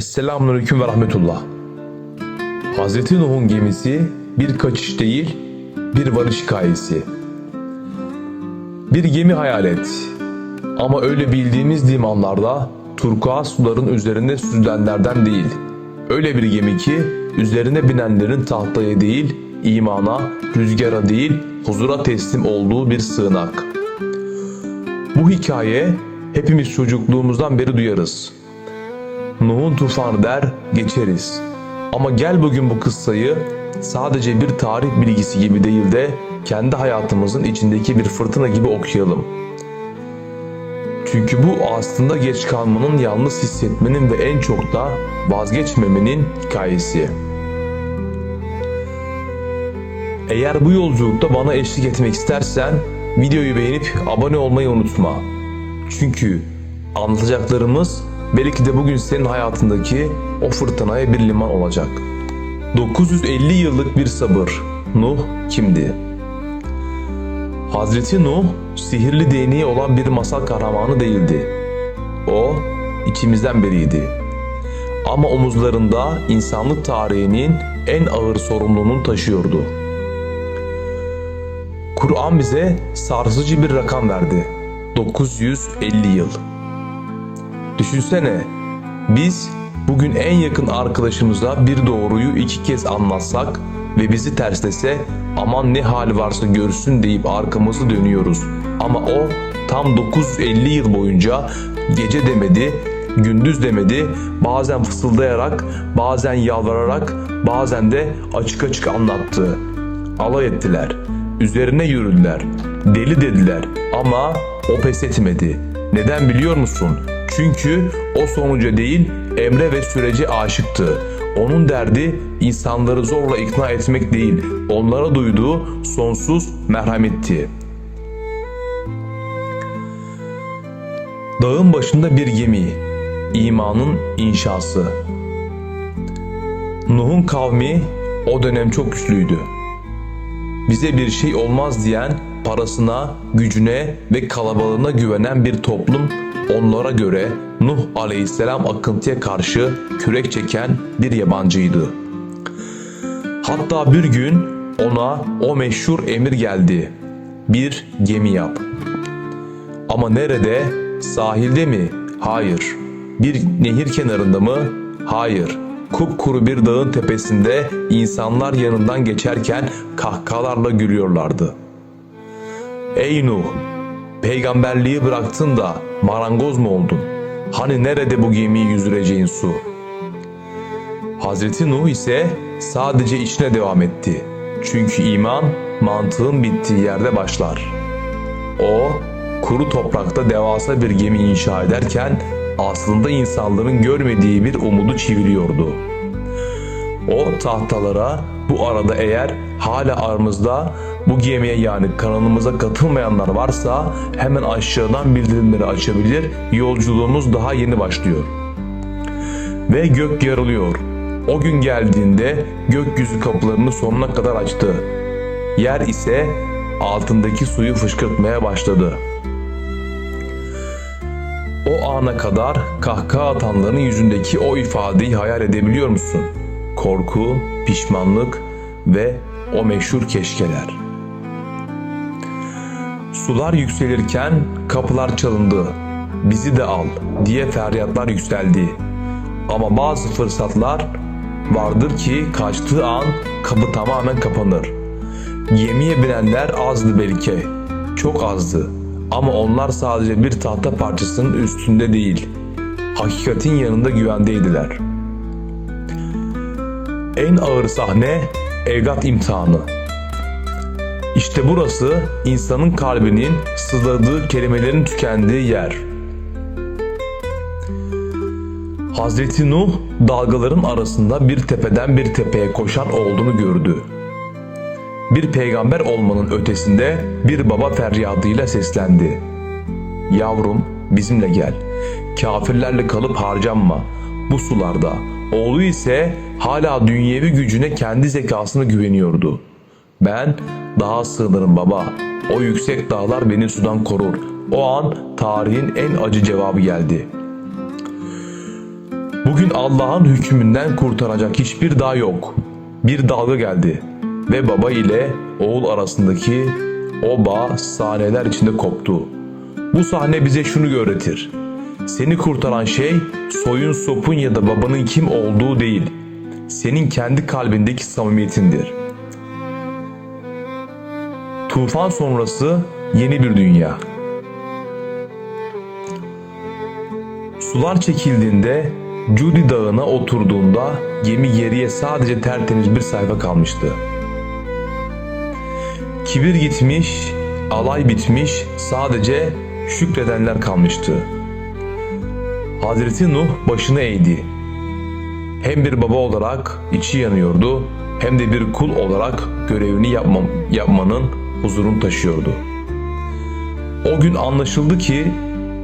Selamünaleyküm ve rahmetullah. Hazreti Nuh'un gemisi bir kaçış değil, bir varış hikayesi. Bir gemi hayal et. Ama öyle bildiğimiz limanlarda turkuaz suların üzerinde süzülenlerden değil. Öyle bir gemi ki üzerine binenlerin tahtaya değil, imana, rüzgara değil, huzura teslim olduğu bir sığınak. Bu hikaye hepimiz çocukluğumuzdan beri duyarız. Nuh'un tufanı der geçeriz. Ama gel bugün bu kıssayı sadece bir tarih bilgisi gibi değil de kendi hayatımızın içindeki bir fırtına gibi okuyalım. Çünkü bu aslında geç kalmanın yalnız hissetmenin ve en çok da vazgeçmemenin hikayesi. Eğer bu yolculukta bana eşlik etmek istersen videoyu beğenip abone olmayı unutma. Çünkü anlatacaklarımız belki de bugün senin hayatındaki o fırtınaya bir liman olacak. 950 yıllık bir sabır. Nuh kimdi? Hazreti Nuh sihirli değneği olan bir masal kahramanı değildi. O içimizden biriydi. Ama omuzlarında insanlık tarihinin en ağır sorumluluğunu taşıyordu. Kur'an bize sarsıcı bir rakam verdi. 950 yıl. Düşünsene, biz bugün en yakın arkadaşımıza bir doğruyu iki kez anlatsak ve bizi terslese aman ne hali varsa görsün deyip arkamızı dönüyoruz. Ama o tam 950 yıl boyunca gece demedi, gündüz demedi, bazen fısıldayarak, bazen yalvararak, bazen de açık açık anlattı. Alay ettiler, üzerine yürüdüler, deli dediler ama o pes etmedi. Neden biliyor musun? Çünkü o sonuca değil emre ve sürece aşıktı. Onun derdi insanları zorla ikna etmek değil, onlara duyduğu sonsuz merhametti. Dağın başında bir gemi, imanın inşası. Nuh'un kavmi o dönem çok güçlüydü. Bize bir şey olmaz diyen, parasına, gücüne ve kalabalığına güvenen bir toplum onlara göre Nuh aleyhisselam akıntıya karşı kürek çeken bir yabancıydı. Hatta bir gün ona o meşhur emir geldi. Bir gemi yap. Ama nerede? Sahilde mi? Hayır. Bir nehir kenarında mı? Hayır. Kupkuru bir dağın tepesinde insanlar yanından geçerken kahkahalarla gülüyorlardı. Ey Nuh! Peygamberliği bıraktın da marangoz mu oldun? Hani nerede bu gemiyi yüzüreceğin su? Hazreti Nuh ise sadece içine devam etti. Çünkü iman mantığın bittiği yerde başlar. O kuru toprakta devasa bir gemi inşa ederken aslında insanların görmediği bir umudu çeviriyordu. O tahtalara bu arada eğer hala aramızda bu gemiye yani kanalımıza katılmayanlar varsa hemen aşağıdan bildirimleri açabilir. Yolculuğumuz daha yeni başlıyor. Ve gök yarılıyor. O gün geldiğinde gökyüzü kapılarını sonuna kadar açtı. Yer ise altındaki suyu fışkırtmaya başladı. O ana kadar kahkaha atanların yüzündeki o ifadeyi hayal edebiliyor musun? Korku, pişmanlık ve o meşhur keşkeler. Sular yükselirken kapılar çalındı. Bizi de al diye feryatlar yükseldi. Ama bazı fırsatlar vardır ki kaçtığı an kapı tamamen kapanır. Gemiye binenler azdı belki. Çok azdı. Ama onlar sadece bir tahta parçasının üstünde değil. Hakikatin yanında güvendeydiler. En ağır sahne evlat imtihanı. İşte burası insanın kalbinin sızladığı kelimelerin tükendiği yer. Hazreti Nuh dalgaların arasında bir tepeden bir tepeye koşan olduğunu gördü. Bir peygamber olmanın ötesinde bir baba feryadıyla seslendi. Yavrum bizimle gel. Kafirlerle kalıp harcanma. Bu sularda. Oğlu ise hala dünyevi gücüne kendi zekasına güveniyordu. Ben dağa sığınırım baba. O yüksek dağlar beni sudan korur. O an tarihin en acı cevabı geldi. Bugün Allah'ın hükmünden kurtaracak hiçbir dağ yok. Bir dalga geldi ve baba ile oğul arasındaki o bağ sahneler içinde koptu. Bu sahne bize şunu öğretir. Seni kurtaran şey soyun sopun ya da babanın kim olduğu değil. Senin kendi kalbindeki samimiyetindir. Tufan sonrası yeni bir dünya. Sular çekildiğinde Judy Dağı'na oturduğunda gemi geriye sadece tertemiz bir sayfa kalmıştı. Kibir gitmiş, alay bitmiş, sadece şükredenler kalmıştı. Hazreti Nuh başını eğdi. Hem bir baba olarak içi yanıyordu, hem de bir kul olarak görevini yapmam, yapmanın huzurunu taşıyordu. O gün anlaşıldı ki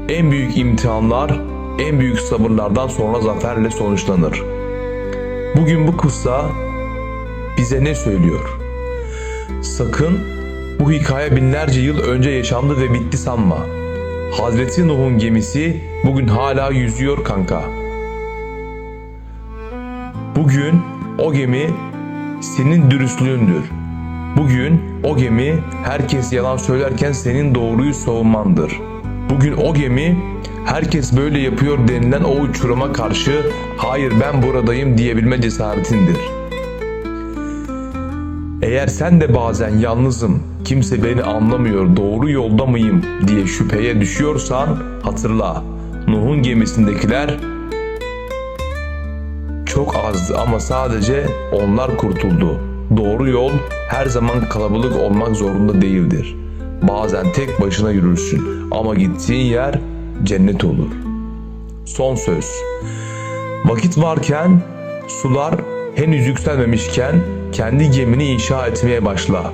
en büyük imtihanlar en büyük sabırlardan sonra zaferle sonuçlanır. Bugün bu kıssa bize ne söylüyor? Sakın bu hikaye binlerce yıl önce yaşandı ve bitti sanma. Hazreti Nuh'un gemisi bugün hala yüzüyor kanka. Bugün o gemi senin dürüstlüğündür. Bugün o gemi herkes yalan söylerken senin doğruyu savunmandır. Bugün o gemi herkes böyle yapıyor denilen o uçuruma karşı hayır ben buradayım diyebilme cesaretindir. Eğer sen de bazen yalnızım, kimse beni anlamıyor, doğru yolda mıyım diye şüpheye düşüyorsan hatırla. Nuh'un gemisindekiler çok azdı ama sadece onlar kurtuldu. Doğru yol her zaman kalabalık olmak zorunda değildir. Bazen tek başına yürürsün ama gittiğin yer cennet olur. Son söz. Vakit varken sular henüz yükselmemişken kendi gemini inşa etmeye başla.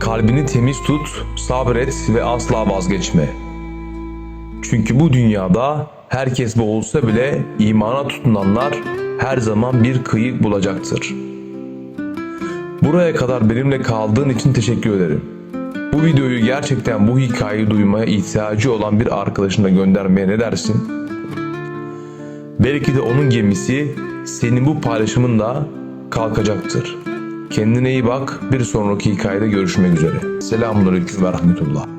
Kalbini temiz tut, sabret ve asla vazgeçme. Çünkü bu dünyada herkes boğulsa bile imana tutunanlar her zaman bir kıyı bulacaktır. Buraya kadar benimle kaldığın için teşekkür ederim. Bu videoyu gerçekten bu hikayeyi duymaya ihtiyacı olan bir arkadaşına göndermeye ne dersin? Belki de onun gemisi senin bu paylaşımınla kalkacaktır. Kendine iyi bak. Bir sonraki hikayede görüşmek üzere. Selamünaleyküm ve rahmetullah.